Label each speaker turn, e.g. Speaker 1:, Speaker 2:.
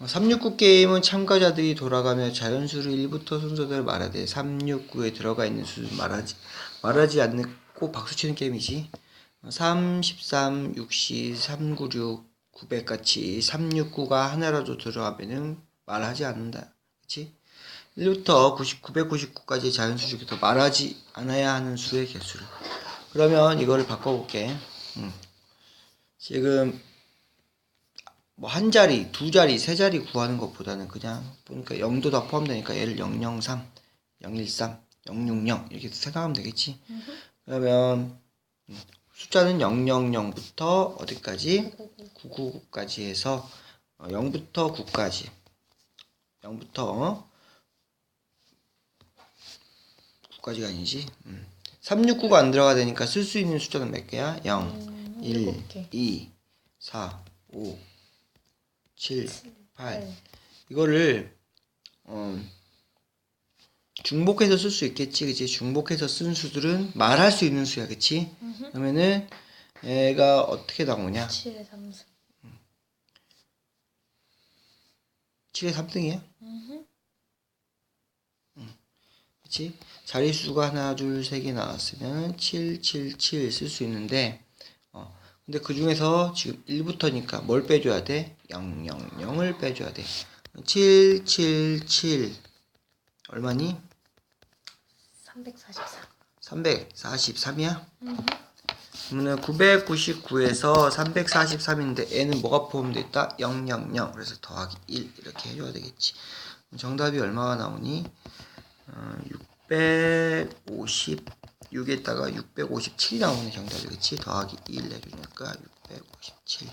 Speaker 1: 369 게임은 참가자들이 돌아가며 자연수를 1부터 순서대로 돼. 369에 들어가 있는 수를 말하지 말하지 않고 박수 치는 게임이지. 3, 13, 60, 396, 900 같이 369가 하나라도 들어가면은 말하지 않는다. 그치? 1부터 90, 999까지 자연수 중에서 말하지 않아야 하는 수의 개수를. 그러면 이거를 바꿔볼게. 음. 지금 뭐 한 자리, 두 자리, 세 자리 구하는 것보다는 그냥 보니까 0도 다 포함되니까 얘를 003, 013, 060 이렇게 생각하면 되겠지. 그러면 음, 숫자는 000부터 어디까지? 999까지 해서 0부터 9까지 0부터 9까지가 아니지. 음. 369가 안 들어가 되니까 쓸 수 있는 숫자는 몇 개야? 0, 1,
Speaker 2: 일곱 개.
Speaker 1: 2, 4, 5, 7, 8.
Speaker 2: 네.
Speaker 1: 이거를 어, 중복해서 쓸 수 있겠지, 그치? 중복해서 쓴 수들은 말할 수 있는 수야, 그치? 그러면은 얘가 어떻게 나오냐?
Speaker 2: 7의 3승.
Speaker 1: 7의 3등이야? 그치? 자릿수가 하나, 둘, 세 개 나왔으면 7, 7, 7 쓸 수 있는데, 어, 근데 그 중에서 지금 1부터니까 뭘 빼줘야 돼? 0, 0, 0을 빼줘야 돼. 7, 7, 7. 얼마니?
Speaker 2: 344.
Speaker 1: 343이야? 그러면 999에서 343인데 n은 뭐가 포함되어 있다? 0, 0, 0. 그래서 더하기 1 이렇게 해줘야 되겠지. 정답이 얼마가 나오니? 어, 656에다가 657이 나오는 정답이겠지. 더하기 1 해주니까 657.